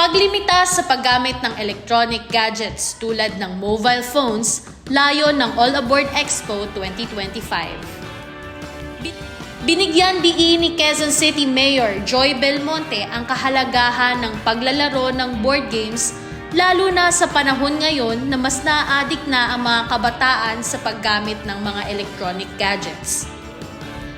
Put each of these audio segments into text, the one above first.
Paglimita sa paggamit ng electronic gadgets tulad ng mobile phones, layo ng All Aboard Expo 2025. Bi- Binigyan diin ni Quezon City Mayor Joy Belmonte ang kahalagahan ng paglalaro ng board games lalo na sa panahon ngayon na mas naadik na ang mga kabataan sa paggamit ng mga electronic gadgets.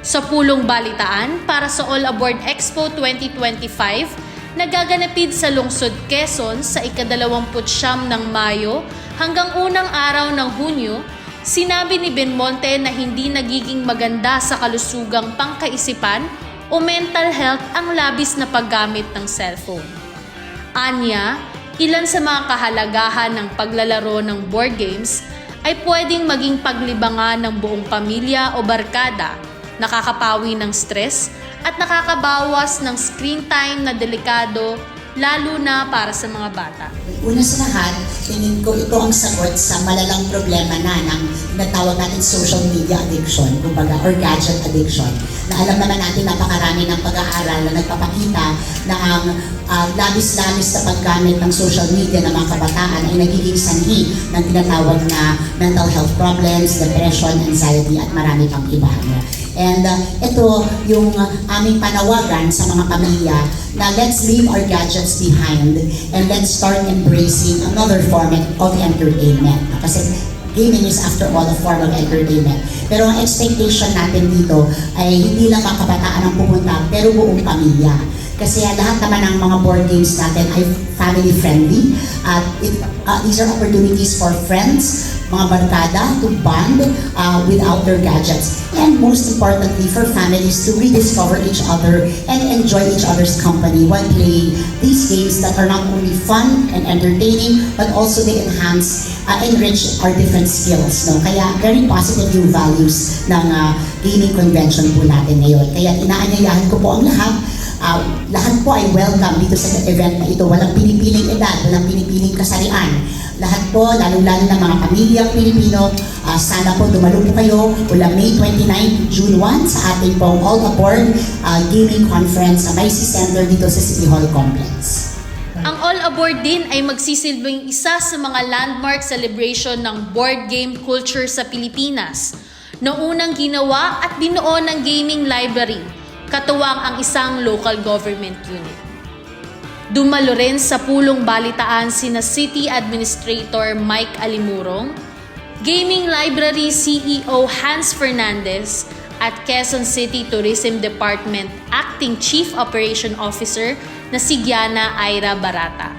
Sa pulong balitaan para sa All Aboard Expo 2025, nagaganapid sa Lungsod Quezon sa ikadalawamputsyam ng Mayo hanggang unang araw ng Hunyo, sinabi ni Benmonte na hindi nagiging maganda sa kalusugang pangkaisipan o mental health ang labis na paggamit ng cellphone. Anya, ilan sa mga kahalagahan ng paglalaro ng board games ay pwedeng maging paglibangan ng buong pamilya o barkada, nakakapawi ng stress, at nakakabawas ng screen time na delikado lalo na para sa mga bata. Una sa lahat, tingin ko ito ang sagot sa malalang problema na ng natawag natin social media addiction, kumbaga, or gadget addiction. Na alam naman natin napakarami ng pag-aaral na nagpapakita na ang ah, labis-labis na paggamit ng social media ng mga kabataan ay nagiging sanhi ng tinatawag na mental health problems, depression, anxiety, at marami pang iba. And uh, ito yung uh, aming panawagan sa mga pamilya na let's leave our gadgets behind and let's start embracing another form of entertainment. Kasi gaming is after all a form of entertainment. Pero ang expectation natin dito ay hindi lang mga kabataan ang pupunta, pero buong pamilya. Kasi lahat naman ng mga board games natin ay family friendly. At it, uh, these are opportunities for friends, mga barkada to bond uh, without their gadgets. And most importantly, for families to rediscover each other and enjoy each other's company while playing these games that are not only fun and entertaining, but also they enhance, uh, enrich our different skills. No? Kaya very positive yung values ng uh, gaming convention po natin ngayon. Kaya inaanyayahan ko po ang lahat Uh, lahat po ay welcome dito sa event na ito. Walang pinipiling edad, walang pinipiling kasarian. Lahat po, lalo-lalo ng mga pamilyang Pilipino, uh, sana po dumalo po kayo mula May 29, June 1 sa ating pong All Aboard uh, Gaming Conference sa Macy Center dito sa City Hall Complex. Ang All Aboard din ay magsisilbing isa sa mga landmark celebration ng board game culture sa Pilipinas na unang ginawa at binuo ng gaming library, katuwang ang isang local government unit. Dumalo rin sa pulong balitaan sina City Administrator Mike Alimurong, Gaming Library CEO Hans Fernandez, at Quezon City Tourism Department Acting Chief Operation Officer na si Giana Aira Barata.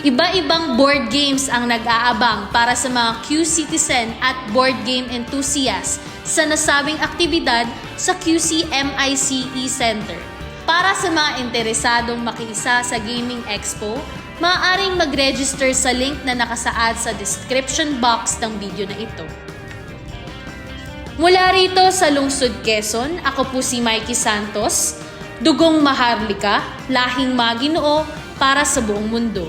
Iba-ibang board games ang nag-aabang para sa mga Q-citizen at board game enthusiasts sa nasabing aktibidad sa QC MICE E Center. Para sa mga interesadong makiisa sa Gaming Expo, maaaring mag-register sa link na nakasaad sa description box ng video na ito. Mula rito sa Lungsod Quezon, ako po si Mikey Santos, Dugong Maharlika, Lahing Maginoo para sa buong mundo.